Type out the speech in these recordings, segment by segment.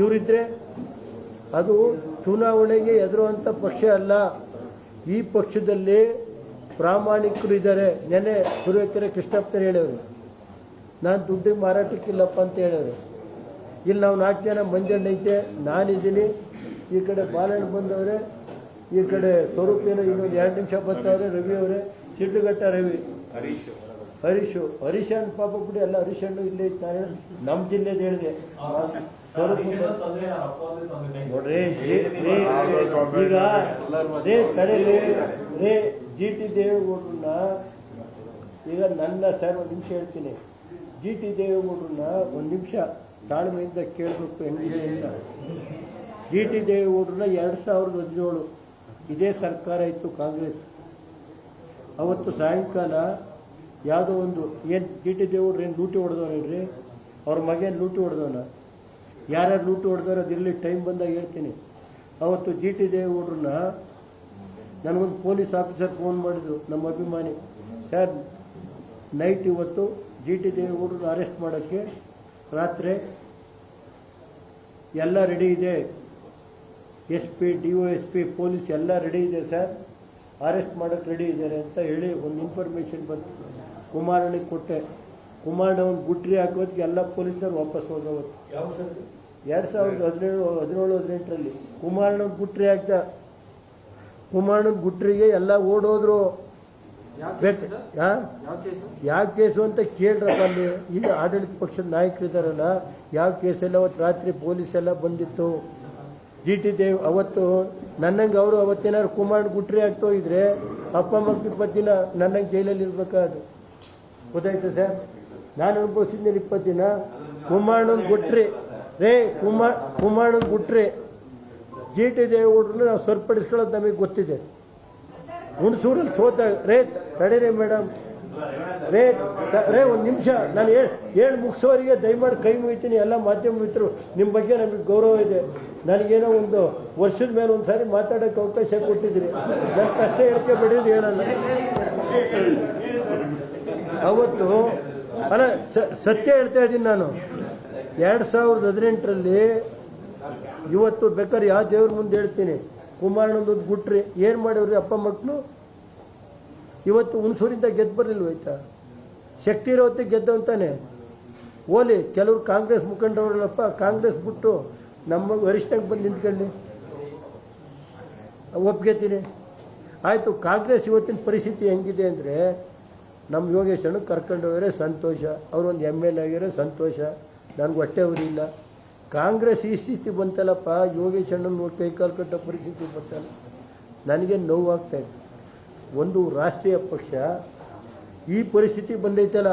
ಇವರಿದ್ರೆ ಅದು ಚುನಾವಣೆಗೆ ಎದುರುವಂಥ ಪಕ್ಷ ಅಲ್ಲ. ಈ ಪಕ್ಷದಲ್ಲಿ ಪ್ರಾಮಾಣಿಕರು ಇದ್ದಾರೆ. ನೆನೆ ಸುರೇಕೆರೆ ಕೃಷ್ಣಪ್ಪರು ಹೇಳೋರು ನಾನು ದುಡ್ಡಿಗೆ ಮಾರಾಟಕ್ಕಿಲ್ಲಪ್ಪ ಅಂತ ಹೇಳೋರು ಇಲ್ಲಿ ನಾವು ನಾಲ್ಕು ಜನ ಮಂಜಣ್ಣ ಐತೆ, ನಾನಿದ್ದೀನಿ. ಈ ಕಡೆ ಬಾಲಣ್ಣ ಬಂದವ್ರೆ, ಈ ಕಡೆ ಸ್ವರೂಪೇನೋ ಇನ್ನೊಂದು ಎರಡು ನಿಮಿಷ ಬರ್ತಾವ್ರೆ, ರವಿ ಅವರೇ, ಸಿಡ್ಲುಘಟ್ಟ ರವಿ. ಹರೀಶು ಹರೀಶ್ ಅಂತ ಪಾಪ ಬಿಡಿ ಎಲ್ಲ ಹರೀಶ್ ಹಣ್ಣು ಇಲ್ಲೇ ಇದ್ದಾರೆ ನಮ್ಮ ಜಿಲ್ಲೆದು ಹೇಳಿದೆ ನೋಡ್ರಿ ರೇ ಜಿ ಟಿ ದೇವೇಗೌಡರನ್ನ ಈಗ ನನ್ನ ಸರ್ ಒಂದು ನಿಮಿಷ ಹೇಳ್ತೀನಿ ಜಿ ಟಿ ದೇವೇಗೌಡರನ್ನ ಒಂದು ನಿಮಿಷ ತಾಳ್ಮೆಯಿಂದ ಕೇಳಬೇಕು ಹೆಂಗಿದೆ ಅಂತ ಜಿ ಟಿ ದೇವೇಗೌಡರನ್ನ ಎರಡು ಸಾವಿರದ ಹದಿನೇಳು ಇದೇ ಸರ್ಕಾರ ಇತ್ತು ಕಾಂಗ್ರೆಸ್ ಅವತ್ತು ಸಾಯಂಕಾಲ ಯಾವುದೋ ಒಂದು, ಏನು ಜಿ ಟಿ ಏನು ಲೂಟಿ ಹೊಡೆದವನ ಹೇಳ್ರಿ ಅವ್ರ ಮಗೇನು ಲೂಟಿ ಹೊಡೆದವನ? ಯಾರ್ಯಾರು ಲೂಟಿ ಹೊಡೆದವ್ರು ಅದಿರಲಿ ಟೈಮ್ ಬಂದಾಗ ಹೇಳ್ತೀನಿ. ಅವತ್ತು ಜಿ ಟಿ ದೇವೇಗೌಡರನ್ನ ನನಗೊಂದು ಪೊಲೀಸ್ ಆಫೀಸರ್ ಫೋನ್ ಮಾಡಿದ್ರು, ನಮ್ಮ ಅಭಿಮಾನಿ. ಸರ್, ನೈಟ್ ಇವತ್ತು ಜಿ ಟಿ ದೇವೇಗೌಡರನ್ನ ಅರೆಸ್ಟ್ ಮಾಡೋಕ್ಕೆ ರಾತ್ರಿ ಎಲ್ಲ ರೆಡಿ ಇದೆ. S P, D O S P, police ಎಲ್ಲ ರೆಡಿ ಇದೆ, ಸರ್. ಅರೆಸ್ಟ್ ಮಾಡೋಕ್ಕೆ ರೆಡಿ ಇದ್ದಾರೆ ಅಂತ ಹೇಳಿ ಒಂದು ಇನ್ಫಾರ್ಮೇಷನ್ ಬಂತು. ಕುಮಾರನಿಗೆ ಕೊಟ್ಟೆ. ಕುಮಾರನ ಒಂದು ಗುಟ್ರಿ ಹಾಕೋದಕ್ಕೆ ಎಲ್ಲ ಪೊಲೀಸರು ವಾಪಸ್ ಸರ್ ಎರಡು ಸಾವಿರದ ಹದಿನೇಳು ಹದಿನೇಳು ಹದಿನೆಂಟರಲ್ಲಿ ಕುಮಾರನ ಗುಟ್ರಿ ಹಾಕ್ದ. ಕುಮಾರನ ಗುಟ್ರಿಗೆ ಎಲ್ಲ ಓಡೋದ್ರು. ಯಾವ ಕೇಸು ಅಂತ? ಕೇಳ್ರಪ್ಪ ಅಲ್ಲಿ ಈಗ ಆಡಳಿತ ಪಕ್ಷದ ನಾಯಕರಿದ್ದಾರಲ್ಲ ಯಾವ ಕೇಸಲ್ಲಿ ಅವತ್ತು ರಾತ್ರಿ ಪೊಲೀಸ್ ಎಲ್ಲ ಬಂದಿತ್ತು? ಜಿ ಟಿ ದೇವ್ ಅವತ್ತು ನನ್ನಂಗೆ ಅವರು ಅವತ್ತೇನಾದ್ರು ಕುಮಾರ್ ಗುಟ್ರಿ ಆಗ್ತೋ ಇದ್ರೆ ಅಪ್ಪ ಮಕ್ಕಳ ಪತ್ತಿನ ನನ್ನಂಗೆ ಜೈಲಲ್ಲಿ ಇರ್ಬೇಕಾದ್ರು. ಗೊತ್ತಾಯ್ತು ಸರ್? ನಾನು ಅನುಭವಿಸಿದ್ಮೇಲೆ ಇಪ್ಪತ್ತು ದಿನ ಕುಮಾರಣ್ಣನ ಗುಟ್ರಿ ರೇ ಕುಮಾರ್ ಕುಮಾರಣ್ಣನ ಗುಟ್ರಿ ಜಿ ಟಿ ದೇವೇಗೌಡರನ್ನ ನಾವು ಸರಿಪಡಿಸ್ಕೊಳ್ಳೋದು ನಮಗೆ ಗೊತ್ತಿದೆ. ಹುಣಸೂರಲ್ಲಿ ಸೋತ, ರೇ, ತಡೀರಿ ಮೇಡಮ್. ರೇ ರೇ, ಒಂದು ನಿಮಿಷ, ನಾನು ಹೇಳಿ ಮುಗಿಸೋರಿಗೆ ದಯಮಾಡಿ ಕೈ ಮುಗಿತೀನಿ. ಎಲ್ಲ ಮಾಧ್ಯಮ ಮಿತ್ರರು ನಿಮ್ಮ ಬಗ್ಗೆ ನಮಗೆ ಗೌರವ ಇದೆ. ನನಗೇನೋ ಒಂದು ವರ್ಷದ ಮೇಲೆ ಒಂದು ಸಾರಿ ಮಾತಾಡೋಕ್ಕೆ ಅವಕಾಶ ಕೊಟ್ಟಿದ್ರಿ ನನ್ನ ಕಷ್ಟ ಹೇಳ್ಕೊಬೇಡಿದ್ದು ಹೇಳಲ್ಲ. ಅವತ್ತು, ಅಲ್ಲ ಸತ್ಯ ಹೇಳ್ತಾ ಇದ್ದೀನಿ ನಾನು. ಎರಡು ಸಾವಿರದ ಹದಿನೆಂಟರಲ್ಲಿ ಇವತ್ತು ಬೇಕಾದ್ರೆ ಯಾವ ದೇವ್ರ ಮುಂದೆ ಹೇಳ್ತೀನಿ. ಕುಮಾರಣ್ಣಂದು ಗುಟ್ರಿ, ಏನು ಮಾಡಿವ್ರಿ ಅಪ್ಪ ಮಕ್ಕಳು ಇವತ್ತು ಹುಣಸೂರಿಂದ ಗೆದ್ದು ಬರಲಿಲ್ಲ ಆಯ್ತಾ? ಶಕ್ತಿ ಇರೋ ಹೊತ್ತಿಗೆ ಗೆದ್ದವಂತಾನೆ ಓಲಿ, ಕೆಲವರು ಕಾಂಗ್ರೆಸ್ ಮುಖಂಡವ್ರಲ್ಲಪ್ಪ ಕಾಂಗ್ರೆಸ್ ಬಿಟ್ಟು ನಮ್ಮ ವರಿಷ್ಠಕ್ಕೆ ಬಂದು ನಿಂತ್ಕೊಳ್ಳಿ. ಒಪ್ಗೆತೀನಿ. ಆಯಿತು, ಕಾಂಗ್ರೆಸ್ ಇವತ್ತಿನ ಪರಿಸ್ಥಿತಿ ಹೆಂಗಿದೆ ಅಂದರೆ ನಮ್ಮ ಯೋಗೇಶ್ವರನ ಕರ್ಕೊಂಡು ಹೋಗಿರೋ ಸಂತೋಷ. ಅವರೊಂದು ಎಂ ಎಲ್ ಆಗಿರೋ ಸಂತೋಷ. ನನಗೆ ಹೊಟ್ಟೆ ಅವರಿಲ್ಲ ಕಾಂಗ್ರೆಸ್ ಈ ಸ್ಥಿತಿ ಬಂತಲ್ಲಪ್ಪ ಯೋಗೇಶ್ವರನ ಅಣ್ಣನ ಕೈ ಕಾಲು ಕಟ್ಟೋ ಪರಿಸ್ಥಿತಿ ಬಂತಲ್ಲ. ನನಗೆ ನೋವಾಗ್ತಾ ಇದೆ. ಒಂದು ರಾಷ್ಟ್ರೀಯ ಪಕ್ಷ ಈ ಪರಿಸ್ಥಿತಿ ಬಂದೈತಲ್ಲ.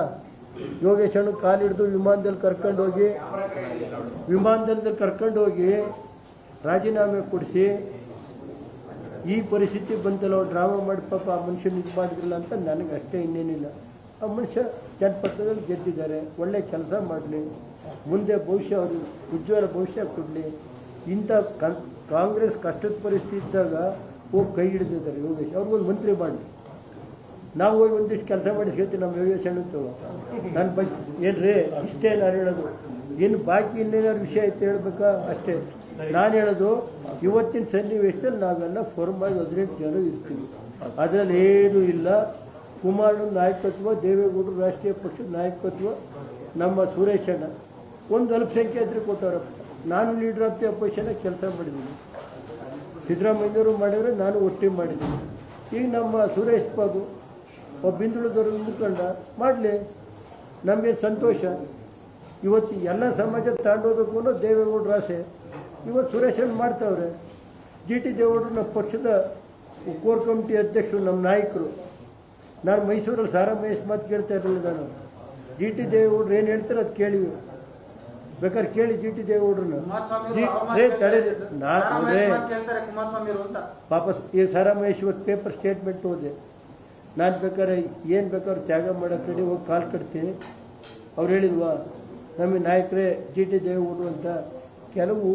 ಯೋಗೇಶನ ಕಾಲಿಡಿದು ವಿಮಾನದಲ್ಲಿ ಕರ್ಕೊಂಡು ಹೋಗಿ ವಿಮಾನದಲ್ಲಿ ಕರ್ಕೊಂಡು ಹೋಗಿ ರಾಜೀನಾಮೆ ಕೊಡಿಸಿ ಈ ಪರಿಸ್ಥಿತಿ ಬಂತಲ್ಲ ಅವ್ರು ಡ್ರಾಮಾ ಮಾಡಿ ಪಾಪ ಆ ಮನುಷ್ಯನ ಇದು ಮಾಡಿದ್ರಲ್ಲ ಅಂತ ನನಗೆ ಅಷ್ಟೇ ಇನ್ನೇನಿಲ್ಲ. ಆ ಮನುಷ್ಯ ಜನಪಥದಲ್ಲಿ ಗೆದ್ದಿದ್ದಾರೆ, ಒಳ್ಳೆ ಕೆಲಸ ಮಾಡಲಿ, ಮುಂದೆ ಭವಿಷ್ಯ ಅವರು ಉಜ್ವಲ ಭವಿಷ್ಯ ಕೊಡಲಿ. ಇಂಥ ಕಾಂಗ್ರೆಸ್ ಕಷ್ಟದ ಪರಿಸ್ಥಿತಿ ಇದ್ದಾಗ ಹೋಗಿ ಕೈ ಹಿಡಿದಿದ್ದಾರೆ ಯೋಗೇಶ್. ಅವ್ರಿಗೊಂದು ಮಂತ್ರಿ ಮಾಡಿ ನಾವು ಹೋಗಿ ಒಂದಿಷ್ಟು ಕೆಲಸ ಮಾಡಿಸ್ಕೊತೀವಿ ನಮ್ಮ ಯೋಗೇಶ್ ಅಣ್ಣಂತು ನನ್ನ ಬಗ್ಗೆ ಏನ್ರಿ? ಇಷ್ಟೇ ನಾನು ಹೇಳೋದು. ಇನ್ನು ಬಾಕಿ ಇನ್ನೇನಾದ್ರು ವಿಷಯ ಐತೆ ಹೇಳ್ಬೇಕಾ? ಅಷ್ಟೇ. ನಾನು ಹೇಳೋದು, ಇವತ್ತಿನ ಸನ್ನಿವೇಶದಲ್ಲಿ ನಾವೆಲ್ಲ ಫಾರ್ಮ್ ಆಗಿ ಹದಿನೆಂಟು ಜನ ಇರ್ತೀವಿ. ಅದರಲ್ಲಿ ಏನೂ ಇಲ್ಲ. ಕುಮಾರನ ನಾಯಕತ್ವ, ದೇವೇಗೌಡರು ರಾಷ್ಟ್ರೀಯ ಪಕ್ಷದ ನಾಯಕತ್ವ, ನಮ್ಮ ಸುರೇಶಣ್ಣ ಒಂದು ಆದರೆ ಕೊಟ್ಟವರಪ್ಪ ನಾನು ಲೀಡರ್ ಆಫ್ ದಿ ಅಪೋಸಿಷನ್ ಕೆಲಸ ಮಾಡಿದ್ದೀನಿ. ಸಿದ್ದರಾಮಯ್ಯವರು ಮಾಡಿದರೆ ನಾನು ಒಟ್ಟಿಗೆ ಮಾಡಿದ್ದೀನಿ. ಈಗ ನಮ್ಮ ಸುರೇಶ್ ಬಾಬು, ಒಬ್ಬ ಹಿಂದುಳಿದವರು ಮುಖಂಡ, ಮಾಡಲಿ. ನಮಗೆ ಸಂತೋಷ? ಇವತ್ತು ಎಲ್ಲ ಸಮಾಜ ತಾಂಡೋದಕ್ಕೂ ಅನ್ನೋ ದೇವೇಗೌಡರ ಆಸೆ. ಇವತ್ತು ಸುರೇಶನ್ ಮಾಡ್ತಾವ್ರೆ? ಜಿ ಟಿ ದೇವೇಗೌಡರು ನಮ್ಮ ಪಕ್ಷದ ಕೋರ್ ಕಮಿಟಿ ಅಧ್ಯಕ್ಷರು ನಮ್ಮ ನಾಯಕರು. ನಾನು ಮೈಸೂರಲ್ಲಿ ಸಾರಾ ಮಹೇಶ್ ಮಾತು ಕೇಳ್ತಾ ಇರಲಿಲ್ಲ ನಾನು. ಜಿ ಟಿ ದೇವೇಗೌಡರು ಏನು ಹೇಳ್ತಾರೆ ಅದು ಕೇಳಿ ಬೇಕಾದ್ರೆ ಕೇಳಿ ಜಿ ಟಿ ದೇವೇಗೌಡರನ್ನ. ಪಾಪ ಈ ಸಾರಾ ಮಹೇಶ್ ಇವತ್ತು ಪೇಪರ್ ಸ್ಟೇಟ್ಮೆಂಟ್ ಹೋದೆ. ನಾನು ಬೇಕಾದ್ರೆ ಏನು ಬೇಕಾದ್ರೆ ತ್ಯಾಗ ಮಾಡೋಕ್ಕೆ ರೆಡಿ ಹೋಗಿ ಕಾಲ್ ಕಟ್ತೀನಿ. ಅವ್ರು ಹೇಳಿಲ್ವಾ? ನಮಗೆ ನಾಯಕರೇ ಜಿ ಟಿ ದೇವೇಗೌಡರು ಅಂತ. ಕೆಲವು